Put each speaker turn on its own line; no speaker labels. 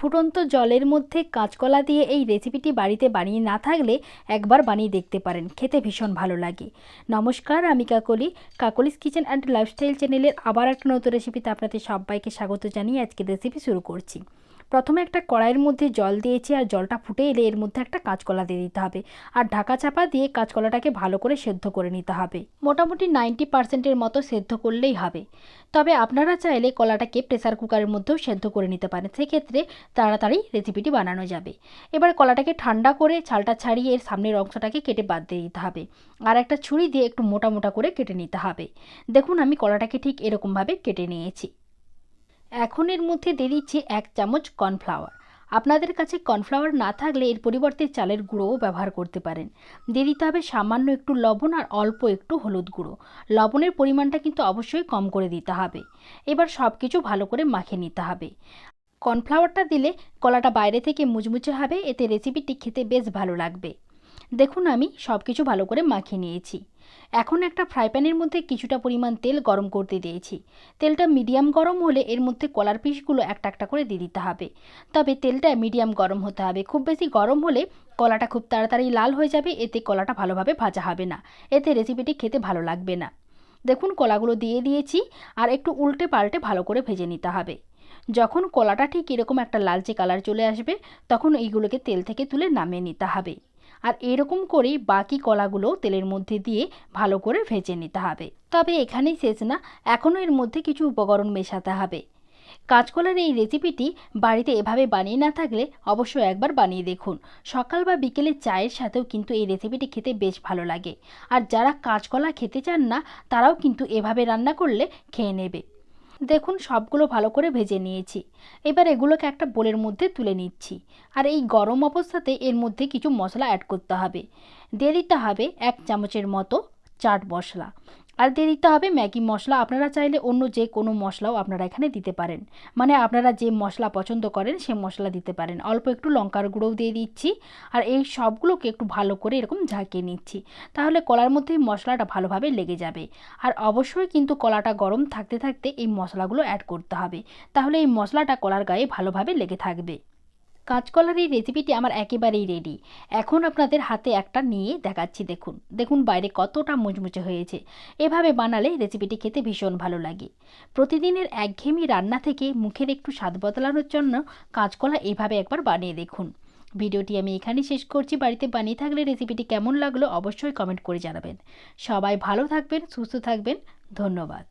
ফুটন্ত জলের মধ্যে কাঁচকলা দিয়ে এই রেসিপিটি বাড়িতে বানিয়ে না থাকলে একবার বানিয়ে দেখতে পারেন। খেতে ভীষণ ভালো লাগে। নমস্কার, আমি Kakali. Kakali's kitchen and lifestyle চ্যানেলের আবার একটা নতুন রেসিপিতে আপনাদের সবাইকে স্বাগত জানিয়ে আজকে রেসিপি শুরু করছি। প্রথমে একটা কড়াইয়ের মধ্যে জল দিয়েছি আর জলটা ফুটে এলে এর মধ্যে একটা কাঁচকলা দিয়ে দিতে হবে। আর ঢাকা চাপা দিয়ে কাঁচকলাটাকে ভালো করে সেদ্ধ করে নিতে হবে। মোটামুটি নাইনটি পার্সেন্টের মতো সেদ্ধ করলেই হবে। তবে আপনারা চাইলে কলাটাকে প্রেসার কুকারের মধ্যেও সেদ্ধ করে নিতে পারেন। সেক্ষেত্রে তাড়াতাড়ি রেসিপিটি বানানো যাবে। এবার কলাটাকে ঠান্ডা করে ছালটা ছাড়িয়ে এর সামনের অংশটাকে কেটে বাদ দিয়ে দিতে হবে। আর একটা ছুরি দিয়ে একটু মোটা মোটা করে কেটে নিতে হবে। দেখুন আমি কলাটাকে ঠিক এরকমভাবে কেটে নিয়েছি। এখন এর মধ্যে দিয়ে দিচ্ছি এক চামচ কর্নফ্লাওয়ার। আপনাদের কাছে কর্নফ্লাওয়ার না থাকলে এর পরিবর্তে চালের গুঁড়োও ব্যবহার করতে পারেন। দিয়ে দিতে হবে সামান্য একটু লবণ আর অল্প একটু হলুদ গুঁড়ো। লবণের পরিমাণটা কিন্তু অবশ্যই কম করে দিতে হবে। এবার সব কিছু ভালো করে মাখিয়ে নিতে হবে। কর্নফ্লাওয়ারটা দিলে কলাটা বাইরে থেকে মুচমুচে হবে। এতে রেসিপিটি খেতে বেশ ভালো লাগবে। দেখুন আমি সব কিছু ভালো করে মাখিয়ে নিয়েছি। এখন একটা ফ্রাই প্যানের মধ্যে কিছুটা পরিমাণ তেল গরম করতে দিয়েছি। তেলটা মিডিয়াম গরম হলে এর মধ্যে কলার পিসগুলো একটা একটা করে দিয়ে দিতে হবে। তবে তেলটা মিডিয়াম গরম হতে হবে। খুব বেশি গরম হলে কলাটা খুব তাড়াতাড়ি লাল হয়ে যাবে, এতে কলাটা ভালোভাবে ভাজা হবে না। এতে রেসিপিটি খেতে ভালো লাগবে না। দেখুন কলাগুলো দিয়ে দিয়েছি আর একটু উল্টে পাল্টে ভালো করে ভেজে নিতে হবে। যখন কলাটা ঠিক এরকম একটা লালচে কালার চলে আসবে, তখন এইগুলোকে তেল থেকে তুলে নামিয়ে নিতে হবে। আর এরকম করেই বাকি কলাগুলো তেলের মধ্যে দিয়ে ভালো করে ভেজে নিতে হবে। তবে এখানেই শেষ না, এখনও এর মধ্যে কিছু উপকরণ মেশাতে হবে। কাঁচকলার এই রেসিপিটি বাড়িতে এভাবে বানিয়ে না থাকলে অবশ্যই একবার বানিয়ে দেখুন। সকাল বা বিকেলে চায়ের সাথেও কিন্তু এই রেসিপিটি খেতে বেশ ভালো লাগে। আর যারা কাঁচকলা খেতে চান না, তারাও কিন্তু এভাবে রান্না করলে খেয়ে নেবে। দেখুন, সবগুলো ভালো করে ভেজে নিয়েছি। এবার এগুলোকে একটা বোলের মধ্যে তুলে নিচ্ছি। আর এই গরম অবস্থাতে এর মধ্যে কিছু মশলা অ্যাড করতে হবে। দিয়ে দিতে হবে এক চামচের মতো চাট মশলা। আর দিয়ে দিতে হবে ম্যাগি মশলা। আপনারা চাইলে অন্য যে কোনো মশলাও আপনারা এখানে দিতে পারেন। মানে আপনারা যে মশলা পছন্দ করেন, সে মশলা দিতে পারেন। অল্প একটু লঙ্কার গুঁড়োও দিয়ে দিচ্ছি। আর এই সবগুলোকে একটু ভালো করে এরকম ঝাঁকিয়ে নিচ্ছি। তাহলে কলার মধ্যে মশলাটা ভালোভাবে লেগে যাবে। আর অবশ্যই কিন্তু কলাটা গরম থাকতে থাকতে এই মশলাগুলো অ্যাড করতে হবে। তাহলে এই মশলাটা কলার গায়ে ভালোভাবে লেগে থাকবে। কাঁচকলার এই রেসিপিটি আমার একেবারেই রেডি এখন আপনাদের হাতে একটা নিয়ে দেখাচ্ছি, দেখুন। দেখুন বাইরে কতটা মুচমুচে হয়েছে। এভাবে বানালে রেসিপিটি খেতে ভীষণ ভালো লাগে। প্রতিদিনের একঘেয়েমি রান্না থেকে মুখের একটু স্বাদ বদলানোর জন্য কাঁচকলা এভাবে একবার বানিয়ে দেখুন। ভিডিওটি আমি এখানেই শেষ করছি। বাড়িতে বানিয়ে থাকলে রেসিপিটি কেমন লাগল অবশ্যই কমেন্ট করে জানাবেন। সবাই ভালো থাকবেন, সুস্থ থাকবেন। ধন্যবাদ।